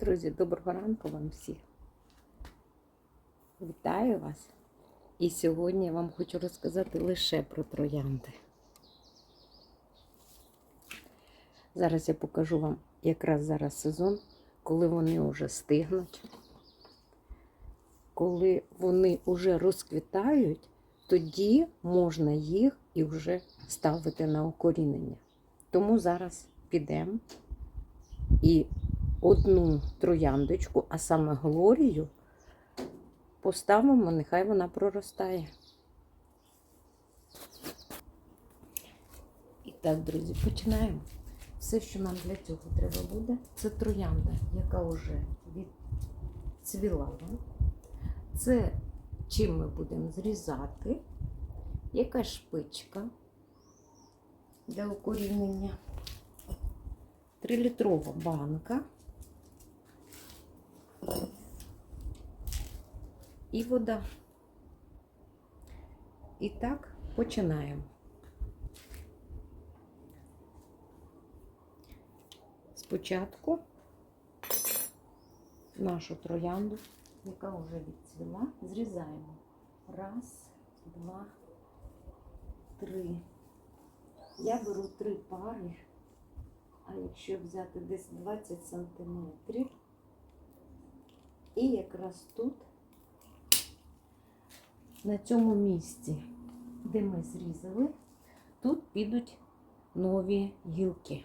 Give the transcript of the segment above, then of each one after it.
Друзі, доброго ранку вам всіх. Вітаю вас. І сьогодні я вам хочу розказати лише про троянди. Зараз я покажу вам якраз зараз сезон, коли вони вже стигнуть. Коли вони вже розквітають, тоді можна їх і вже ставити на укорінення. Тому зараз підемо і одну трояндочку, а саме Глорію, поставимо, нехай вона проростає. І так, друзі, починаємо. Все, що нам для цього треба буде, це троянда, яка вже відцвіла. Це чим ми будемо зрізати, яка шпичка для укорінення, 3-літрова банка і вода. І так починаємо. Спочатку нашу троянду, яка вже відцвіла, зрізаємо. Раз, два, три. Я беру три пари, а якщо взяти десь 20 сантиметрів, і якраз тут, на цьому місці, де ми зрізали, тут підуть нові гілки.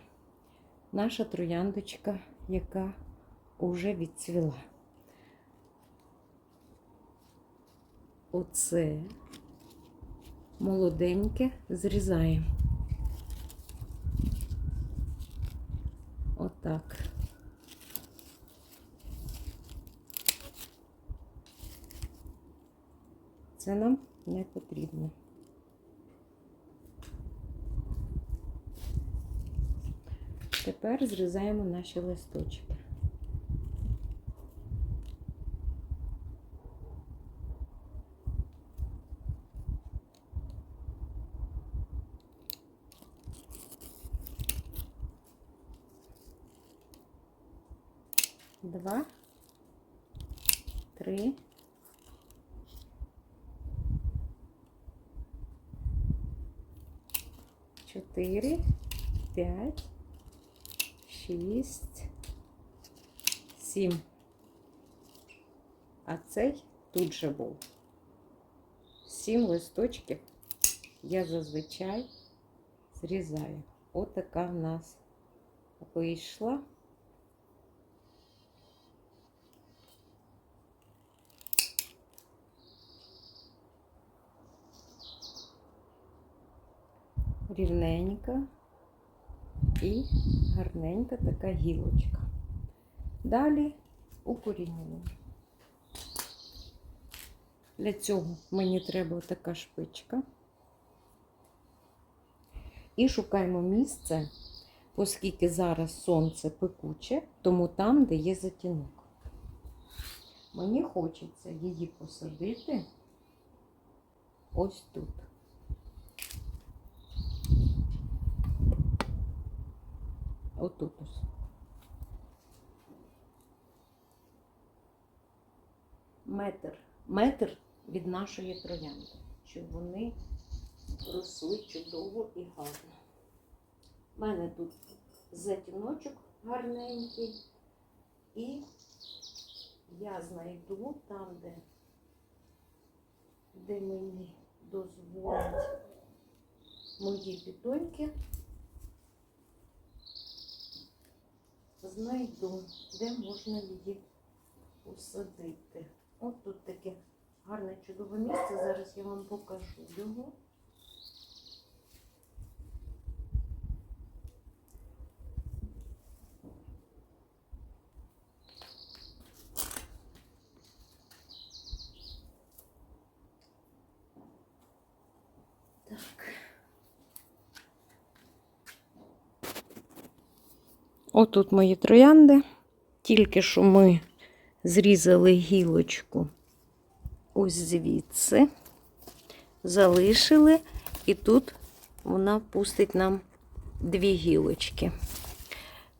Наша трояндочка, яка вже відцвіла. Оце молоденьке зрізаємо. Отак. Це нам не потрібно. Тепер зрізаємо наші листочки. Два, три, чотири, п'ять, шість, сім. А цей тут же був. Сім листочків я зазвичай зрізаю. Отака в нас вийшла. Рівненька і гарненька така гілочка. Далі укорінюємо. Для цього мені треба така шпичка. І шукаємо місце, оскільки зараз сонце пекуче, тому там, де є затінок. Мені хочеться її посадити ось тут. Отут ось. Метр. Від нашої троянди, щоб вони росли чудово і гарно. У мене тут затіночок гарненький, і я знайду там, де, де мені дозволять мої бітоньки. знайду, де можна її посадити. От тут таке гарне чудове місце. Зараз я вам покажу його. Отут мої троянди. Тільки що ми зрізали гілочку ось звідси, залишили, і тут вона пустить нам дві гілочки.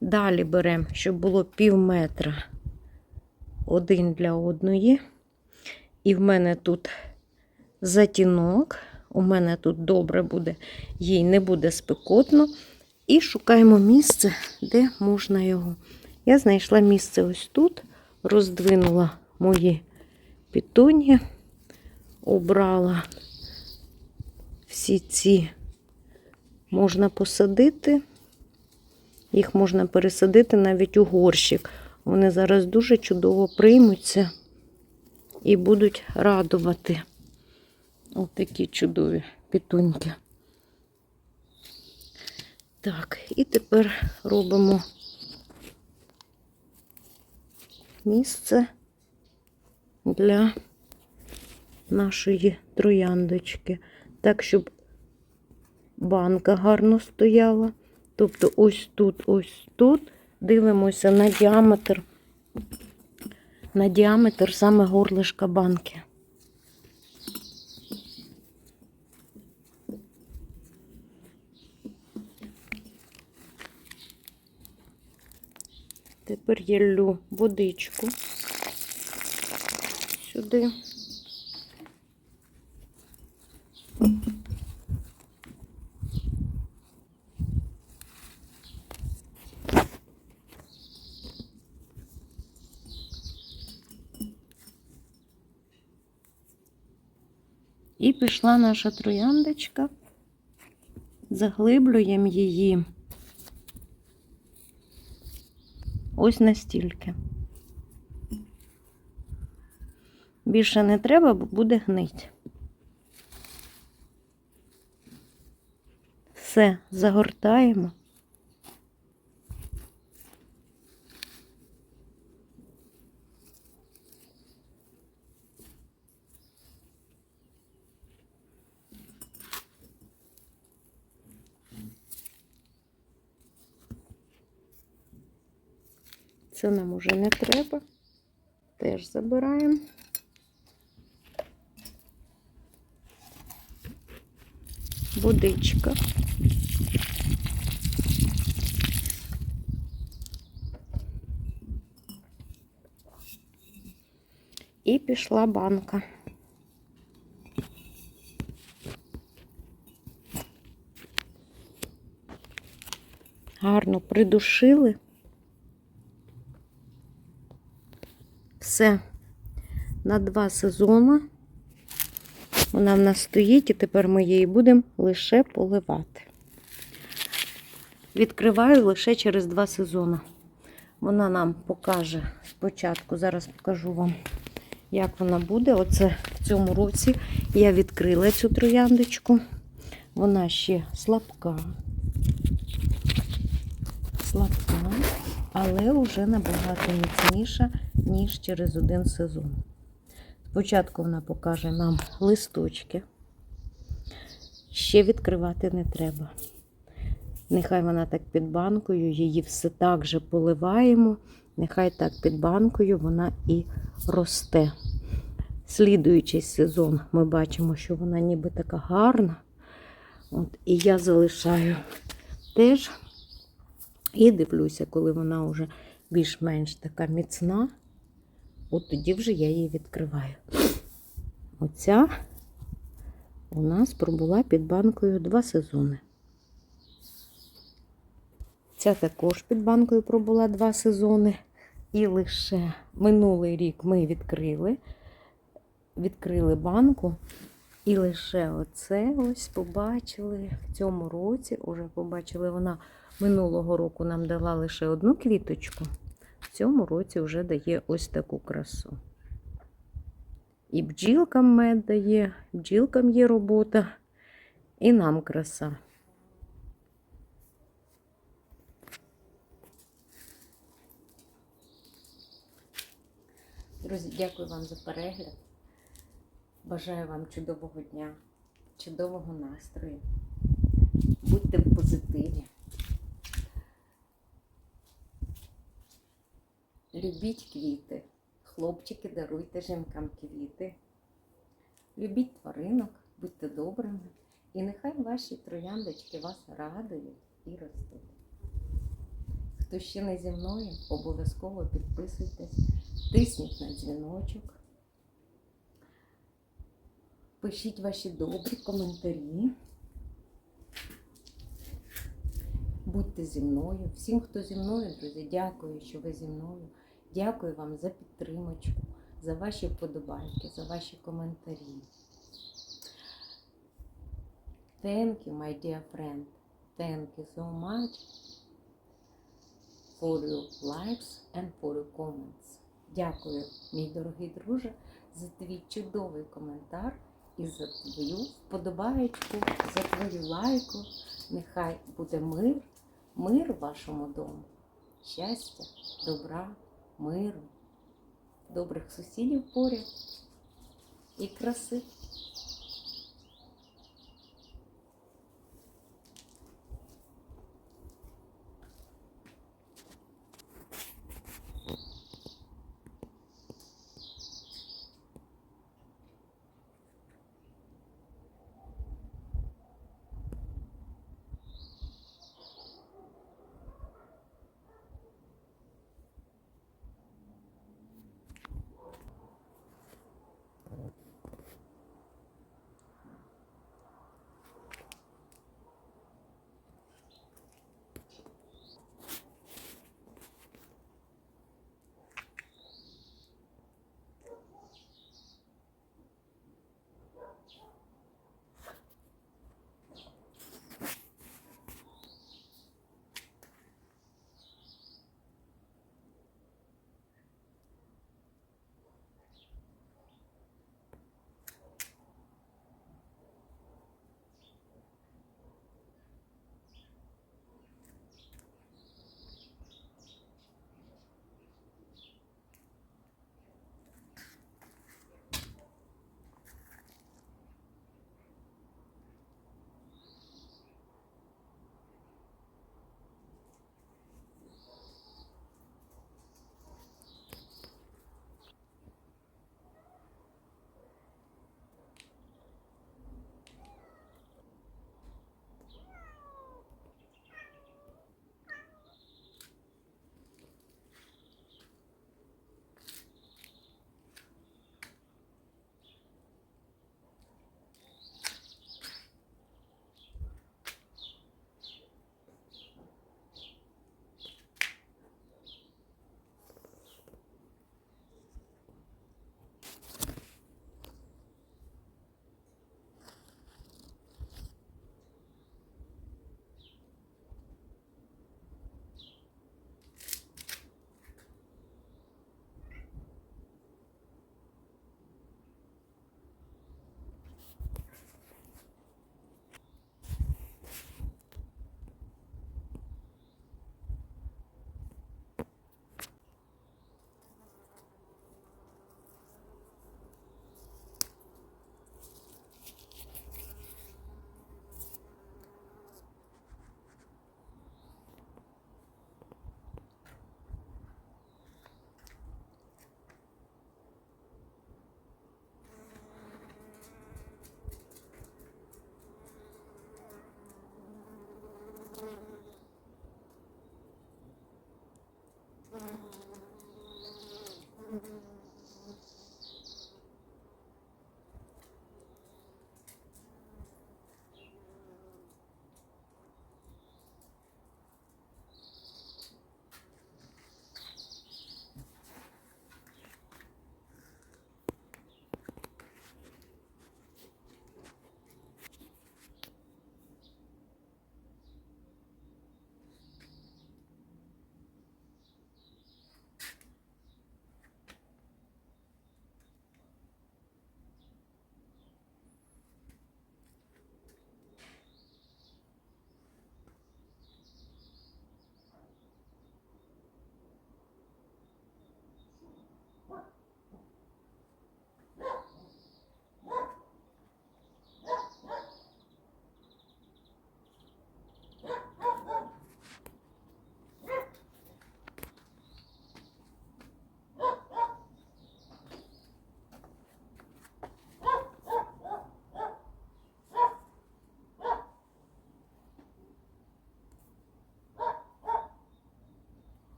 Далі беремо, щоб було пів метра один для одної. І в мене тут затінок. У мене тут добре буде, їй не буде спекотно. І шукаємо місце, де можна його. Я знайшла місце ось тут, роздвинула мої пітонії, обрала всі ці можна посадити. Їх можна пересадити навіть у горщик. Вони зараз дуже чудово приймуться і будуть радувати. Ось такі чудові пітуньки. Так, і тепер робимо місце для нашої трояндочки. Так, щоб банка гарно стояла. Тобто ось тут, ось тут дивимося на діаметр, на діаметр саме горлишка банки. Тепер я лю водичку сюди. І пішла наша трояндочка. Заглиблюємо її ось настільки. Більше не треба, бо буде гнить. Все, загортаємо. Це нам уже не треба. Теж забираємо. Водичка. І пішла банка. Гарно придушили. Все на два сезони. Вона в нас стоїть, і тепер ми її будемо лише поливати. Відкриваю лише через два сезони. Вона нам покаже спочатку, зараз покажу вам, як вона буде. Оце в цьому році я відкрила цю трояндочку. Вона ще слабка. Слабка, але вже набагато міцніша, ніж через один сезон. Спочатку вона покаже нам листочки. Ще відкривати не треба. Нехай вона так під банкою, її все так же поливаємо. Нехай так під банкою вона і росте. Слідуючий сезон ми бачимо, що вона ніби така гарна. От, І я залишаю теж і дивлюся, коли вона вже більш-менш така міцна. От тоді вже я її відкриваю. Оця у нас пробула під банкою два сезони. Ця також під банкою пробула два сезони. І лише минулий рік ми відкрили, відкрили банку. І лише оце ось побачили в цьому році, уже побачили, вона минулого року нам дала лише одну квіточку цьому році вже дає ось таку красу. І бджілкам мед дає, бджілкам є робота, і нам краса. Друзі, дякую вам за перегляд. Бажаю вам чудового дня, чудового настрою. Будьте в позитиві. Любіть квіти. Хлопчики, даруйте жінкам квіти. Любіть тваринок, будьте добрими. І нехай ваші трояндочки вас радують і ростуть. Хто ще не зі мною, обов'язково підписуйтесь, тисніть на дзвіночок. Пишіть ваші добрі коментарі. Будьте зі мною. Всім, хто зі мною, друзі, дякую, що ви зі мною. Дякую вам за підтримочку, за ваші вподобайки, за ваші коментарі. Thank you, my dear friend. Thank you so much for your likes and for your comments. Дякую, мій дорогий друже, за твій чудовий коментар і за твою вподобаєчку, за твою лайку. Нехай буде мир, мир вашому дому, щастя, добра, миру, добрих сусідів поряд і краси. 嗯。